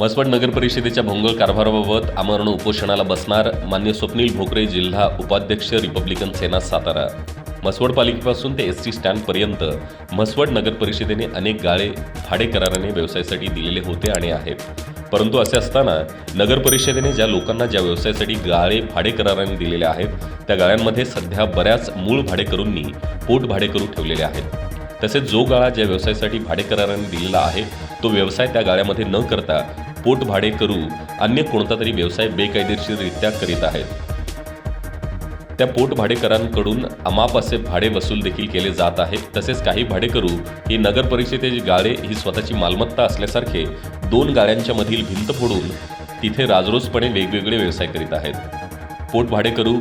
म्हसवड नगर परिषदेच्या भोंगळ कारभाराबाबत आमरण उपोषणाला बसणार मान्य स्वप्नील भोकरे जिल्हा उपाध्यक्ष रिपब्लिकन सेना सातारा. म्हसवड पालिकेपासून ते एस टी स्टँडपर्यंत म्हसवड नगर परिषदेने अनेक गाळे भाडे कराराने व्यवसायासाठी दिलेले होते आणि आहेत. परंतु असे असताना नगर परिषदेने ज्या लोकांना ज्या व्यवसायासाठी गाळे भाडे कराराने दिलेले आहेत त्या गाळ्यांमध्ये सध्या बऱ्याच मूळ भाडेकरूंनी पोट भाडेकरू ठेवलेले आहेत. तसेच जो गाळा ज्या व्यवसायासाठी भाडेकराराने दिलेला आहे तो व्यवसाय त्या गाळ्यामध्ये न करता पोट भाडे करू अन्य कोणता तरी व्यवसाय बेकायदेशीररित्या करीत आहेत. त्या पोट भाडेकरांकडून अमाप असे भाडे वसूल देखील केले जात आहे. तसेच काही भाडेकरू ही नगर परिषदेची गाळे ही स्वतःची मालमत्ता असल्यासारखे दोन गाळ्यांच्या मधील भिंत फोडून तिथे राजरोजपणे वेगवेगळे व्यवसाय करीत आहेत. पोट भाडेकरू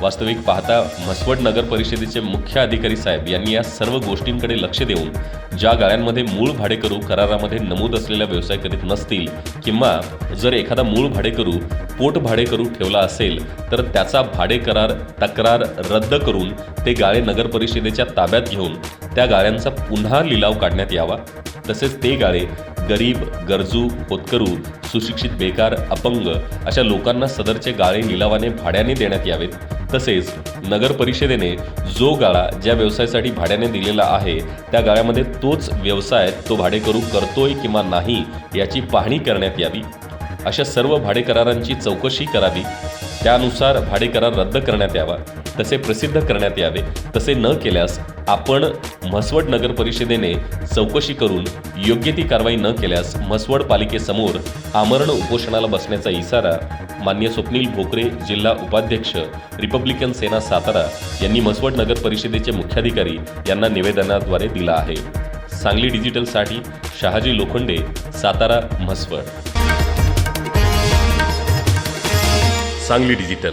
वास्तविक पाहता म्हसवड नगर परिषदेचे मुख्य अधिकारी साहेब यांनी या सर्व गोष्टींकडे लक्ष देऊन ज्या गाळ्यांमध्ये मूळ भाडेकरू करारामध्ये नमूद असलेला व्यवसाय करीत नसतील किंवा जर एखादा मूळ भाडेकरू पोट भाडेकरू ठेवला असेल तर त्याचा भाडे करार तक्रार रद्द करून ते गाळे नगर परिषदेच्या ताब्यात घेऊन त्या गाळ्यांचा पुन्हा लिलाव काढण्यात यावा. तसेच ते गाळे गरीब गरजू होतकरू सुशिक्षित बेकार अपंग अशा लोकांना सदरचे गाळे लिलावाने भाड्याने देण्यात यावेत. तसेच नगर परिषदेने जो गाळा ज्या व्यवसायासाठी भाड्याने दिलेला आहे त्या गाळ्यामध्ये तोच व्यवसाय तो भाडेकरू करतोय किंवा नाही याची पाहणी करण्यात यावी. अशा सर्व भाडेकरारांची चौकशी करावी. त्यानुसार भाडेकरार रद्द करण्यात यावा. तसे प्रसिद्ध करण्यात यावे. तसे न केल्यास आपण म्हसवड नगर परिषदेने चौकशी करून योग्य ती कारवाई न केल्यास म्हसवड पालिकेसमोर आमरण उपोषणाला बसण्याचा इशारा मान्य स्वप्नील भोकरे जिल्हा उपाध्यक्ष रिपब्लिकन सेना सातारा यांनी म्हसवड नगर परिषदेचे मुख्याधिकारी यांना निवेदनाद्वारे दिला आहे. सांगली डिजिटलसाठी शहाजी लोखंडे सातारा म्हसवड. सांगली डिजिटल.